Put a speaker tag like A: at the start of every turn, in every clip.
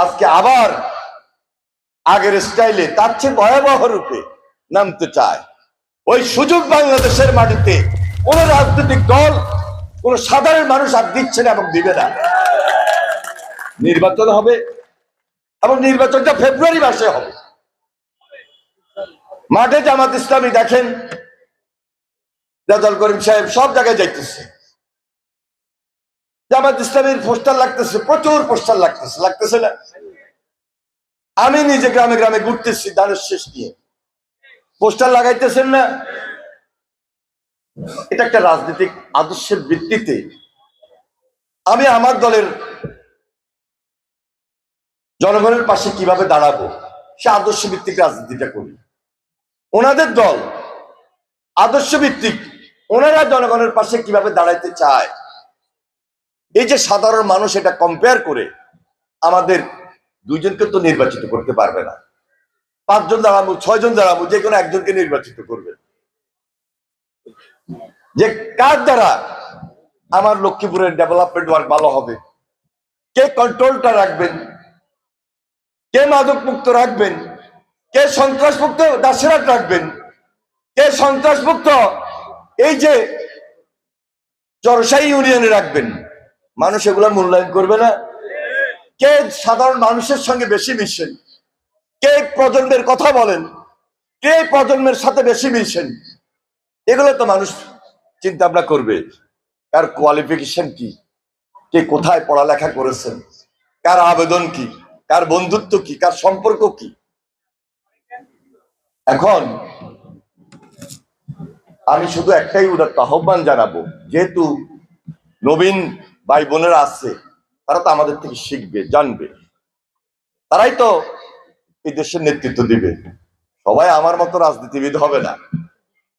A: আজকে আবার আগের স্টাইলে তার চেয়ে ভয়াবহ রূপে নামতে চায় ওই সুযোগ বাংলাদেশের মাটিতে কোন রাজনৈতিক দল কোন সাধারণ মানুষ আর দিচ্ছে না এবং দিবে না নির্বাচন হবে এবং নির্বাচনটা ফেব্রুয়ারি মাসে হবে মাঠে জামাত ইসলামী দেখেন রেজাল করিম সাহেব সব জায়গায় যাইতেছে জামাত ইসলামীর পোস্টার লাগতেছে, প্রচুর পোস্টার লাগতেছে লাগতেছে না? আমি নিজে গ্রামে গ্রামে ঘুরতেছি দানের শেষ নিয়ে। পোস্টার লাগাইতেছেন না? এটা একটা রাজনৈতিক আদর্শের ভিত্তিতে। আমি আমার দলের জনগণের পাশে কীভাবে দাঁড়াবো, সে আদর্শ ভিত্তিক রাজনীতিটা করি। ওনাদের দল আদর্শ ভিত্তিক, ওনারা জনগণের পাশে কীভাবে দাঁড়াইতে চায় এই যে সাধারণ মানুষ এটা কম্পেয়ার করে আমাদের দুইজনকে তো নির্বাচিত করতে পারবে না। পাঁচজন দাঁড়াবো, ছয়জন দাঁড়াবো, যে কোনো একজনকে নির্বাচিত করবে। যে কার দ্বারা আমার লক্ষ্মীপুরের ডেভেলপমেন্ট ওয়ার্ক ভালো হবে? কে কন্ট্রোলটা রাখবেন? কে মাদক মুক্ত রাখবেন? কে সন্ত্রাস মুক্ত দাসেরাট রাখবেন? কে সন্ত্রাস মুক্ত এই যে চরসাই ইউনিয়নে রাখবেন? মানুষ এগুলা মূল্যায়ন করবে না। কে সাধারণ মানুষের সঙ্গে বেশি মিশেন? কে প্রজন্মের কথা বলেন? কে প্রজন্মের সাথে বেশি মিশেন? এগুলো তো মানুষ চিন্তা ভাবনা করবে। কার কোয়ালিফিকেশন কি? কে কোথায় পড়ালেখা করেছেন? কার আবেদন কি? কার বন্ধুত্ব কি? কার সম্পর্ক কি? এখন আমি শুধু একটাই উদাত্ত আহ্বান জানাব, যেহেতু নবীন ভাই বোনেরা আছে, তারা তো আমাদের থেকে শিখবে, জানবে। তারাই তো এই দেশের নেতৃত্ব দিবে। সবাই আমার মতো রাজনীতিবিদ হবে না।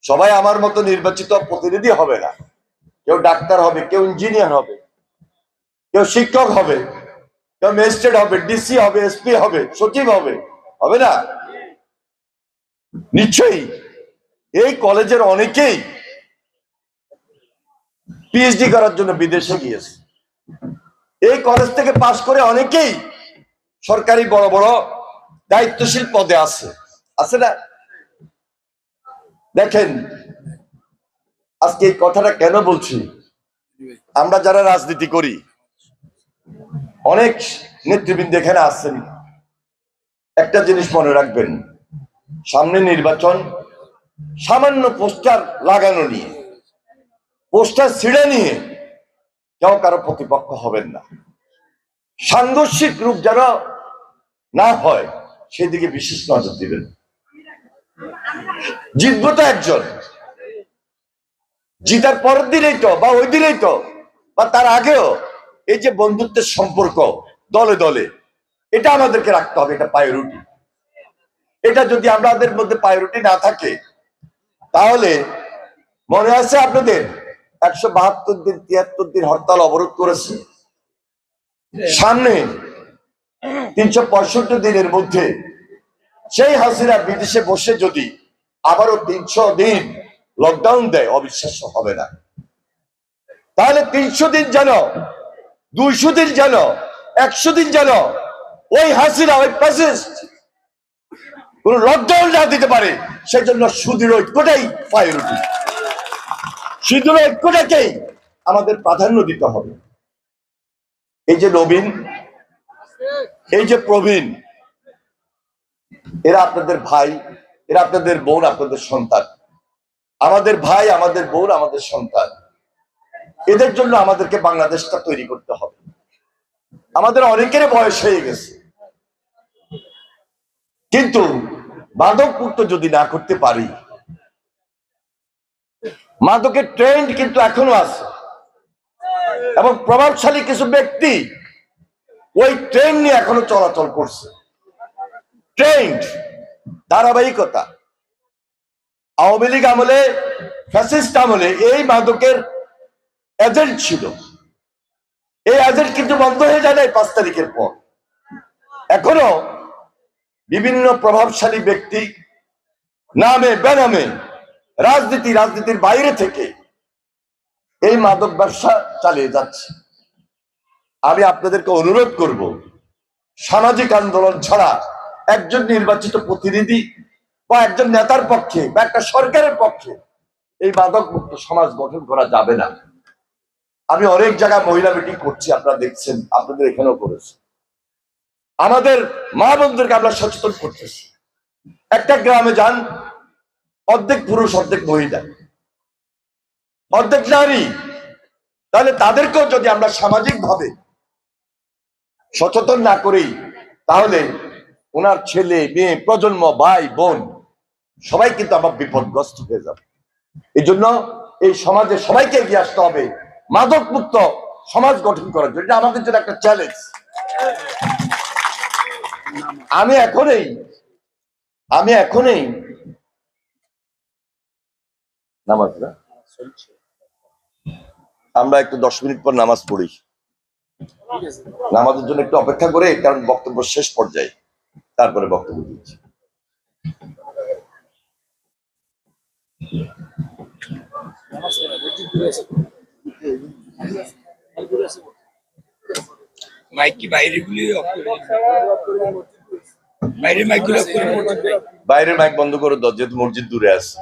A: সবাই আমার মতো নির্বাচিত প্রতিনিধি হবে না। কেউ ডাক্তার হবে, কেউ ইঞ্জিনিয়ার হবে, কেউ শিক্ষক হবে, কেউ ম্যাজিস্ট্রেট হবে, ডিসি হবে, এসপি হবে, সচিব হবে হবে না? নিশ্চয়ই এই কলেজের অনেকেই পিএইচডি করার জন্য বিদেশে গিয়েছে। এই কলেজ থেকে পাশ করে অনেকেই সরকারি বড় বড় দায়িত্বশীল পদে আছে। আছে না? দেখেন, আজকে এই কথাটা কেন বলছি? আমরা যারা রাজনীতি করি, অনেক নেতৃবৃন্দ এখানে আছেন। একটা জিনিস মনে রাখবেন, সামনে নির্বাচন সামান্য পোস্টার লাগানো নিয়ে, পোস্টার ছিঁড়ে নিয়ে কেউ কারও প্রতিপক্ষ হবেন না। সাংঘর্ষিক রূপ যেন না হয়, সেদিকে বিশেষ নজর দিবেন। জিতবো তো একজন। জিতার পরের দিনেই তো, বা ওই দিনেই তো, বা তার আগেও এই যে বন্ধুত্বের সম্পর্ক দলে দলে, এটা আমাদেরকে রাখতে হবে, এটা পায়রুটি এটা যদি আমাদের মধ্যে পায়রুটি না থাকে, তাহলে মনে আছে আপনাদের? একশো বাহাত্তর দিন, তিয়াত্তর দিন হরতাল অবরোধ করেছে। সামনে তিনশো পঁয়ষট্টি দিনের মধ্যে সেই হাসিনা বিদেশে বসে যদি আবারও তিনশো দিন লকডাউন দেয়, অবিশ্বাস্য হবে না। তাহলে তিনশো দিন যেন, দুইশো দিন যেন, একশো দিন যেন ওই হাসিনা, ওই প্যাসিস্ট কোন লকডাউন না দিতে পারে সেই জন্য সুদৃঢ় ঐক্যটাই প্রায়োরিটি সুদৃঢ় ঐক্যটাকেই আমাদের প্রাধান্য দিতে হবে। এই যে নবীন, এই যে প্রবীণ, এরা আপনাদের ভাই, এরা আপনাদের বোন, আপনাদের সন্তান। আমাদের ভাই, আমাদের বোন, আমাদের সন্তান। এদের জন্য আমাদেরকে বাংলাদেশটা তৈরি করতে হবে। আমাদের অনেকের বয়স হয়ে গেছে। কিন্তু মাদক মুক্ত যদি না করতে পারি মাদকের ট্রেন্ড কিন্তু এখনও আছে। এবং প্রভাবশালী কিছু ব্যক্তি ওই ট্রেন নিয়ে এখনও চলাচল করছে। ট্রেন্ড ধারাবাহিকতা। আওয়ামী লীগ আমলে ফ্যাসিস্ট আমলে এই মাদকের এজেন্ট ছিল। এই এজেন্ট কিন্তু বন্ধ হয়ে যায় নাই পাঁচ তারিখের পর। এখনও বিভিন্ন প্রভাবশালী ব্যক্তি নামে, বেনামে রাজনীতি রাজনীতির বাইরে থেকে এই মাদক ব্যবসা চালিয়ে যাচ্ছে। আমি আপনাদেরকে অনুরোধ করব, সামাজিক আন্দোলন ছাড়া একজন নির্বাচিত প্রতিনিধি বা একজন নেতার পক্ষে বা একটা সরকারের পক্ষে এই মাদক মুক্ত সমাজ গঠন করা যাবে না। আমি অনেক জায়গায় মহিলা মিটিং করছি, আপনারা দেখছেন, আপনাদের এখানেও করেছি। আমাদের মা বোনদেরকে আমরা সচেতন করতেছি। একটা গ্রামে যান অর্ধেক পুরুষ, অর্ধেক মহিলা। অর্ধেক নারী। তাহলে তাদেরকেও যদি আমরা সামাজিক ভাবে সচেতন না করি, তাহলে ওনার ছেলে, মেয়ে, প্রজন্ম, ভাই, বোন, সবাই কিন্তু আমার বিপদগ্রস্ত হয়ে যাবে। এই জন্য এই সমাজে সবাইকে এগিয়ে আসতে হবে। মাদক মুক্ত সমাজ গঠন করার জন্য। আমাদের জন্য একটা চ্যালেঞ্জ আমি এখনই আমি এখনই নামাজ না? আমরা একটু দশ মিনিট পর নামাজ পড়ি। নামাজের জন্য একটু অপেক্ষা করে কারণ বক্তব্য শেষ পর্যায়ে। তারপরে বক্তব্য দিচ্ছি।
B: মাইক কি বাইরে মাইক
A: বন্ধ করে দাও যেহেতু মসজিদ দূরে আছে।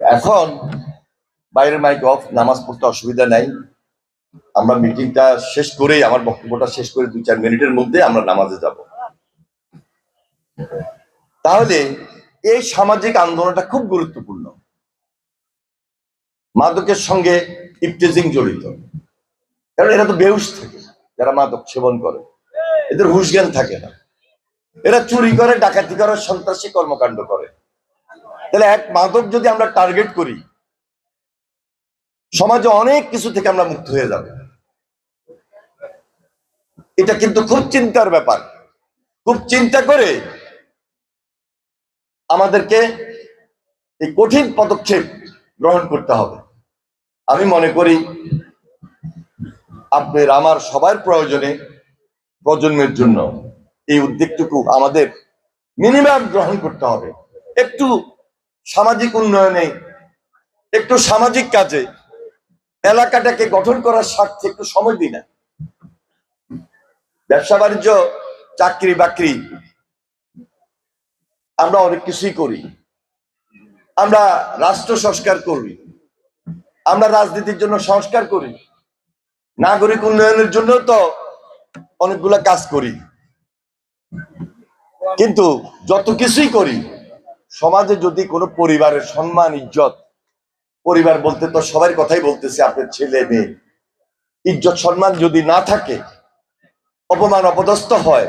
A: এখন বাইরের মাইক অফ নামাজ পড়তে অসুবিধা নাই। আমরা মিটিংটা শেষ করেই, আমার বক্তব্যটা শেষ করে দুই চার মিনিটের মধ্যে আমরা নামাজে যাব। তাহলে এই সামাজিক আন্দোলনটা খুব গুরুত্বপূর্ণ। মাদকের সঙ্গে ইফটেজিং জড়িত। কারণ এরা তো বেউস থাকে, যারা মাদক সেবন করে। এদের হুশ জ্ঞান থাকে না। এরা চুরি করে, ডাকাতি করে, সন্ত্রাসী কর্মকাণ্ড করে। তাহলে এক মাদক যদি আমরা টার্গেট করি, সমাজে অনেক কিছু থেকে আমরা মুক্ত হয়ে যাব। এটা কিন্তু খুব চিন্তার ব্যাপার। খুব চিন্তা করে আমাদেরকে এই কঠিন পদক্ষেপ গ্রহণ করতে হবে। আমি মনে করি আপনার আমার সবার প্রয়োজনে প্রজন্মের জন্য এই উদ্যোগটুকু আমাদের মিনিমাম গ্রহণ করতে হবে। একটু সামাজিক উন্নয়নে, একটু সামাজিক কাজে এলাকাটাকে গঠন করার স্বার্থে একটু সময় দিই না। ব্যবসা বাণিজ্য, চাকরি বাকরি আমরা অনেক কিছুই করি। আমরা রাষ্ট্র সংস্কার করি। আমরা রাজনীতির জন্য সংস্কার করি। নাগরিক উন্নয়নের জন্য তো অনেকগুলা কাজ করি। কিন্তু যত কিছুই করি, সমাজে যদি কোনো পরিবারের সম্মান, ইজ্জত, পরিবার বলতে তো সবার কথাই বলতেছে, আপনার ছেলে, মেয়ে, ইজ্জত, সম্মান যদি না থাকে, অপমান, অপদস্থ হয়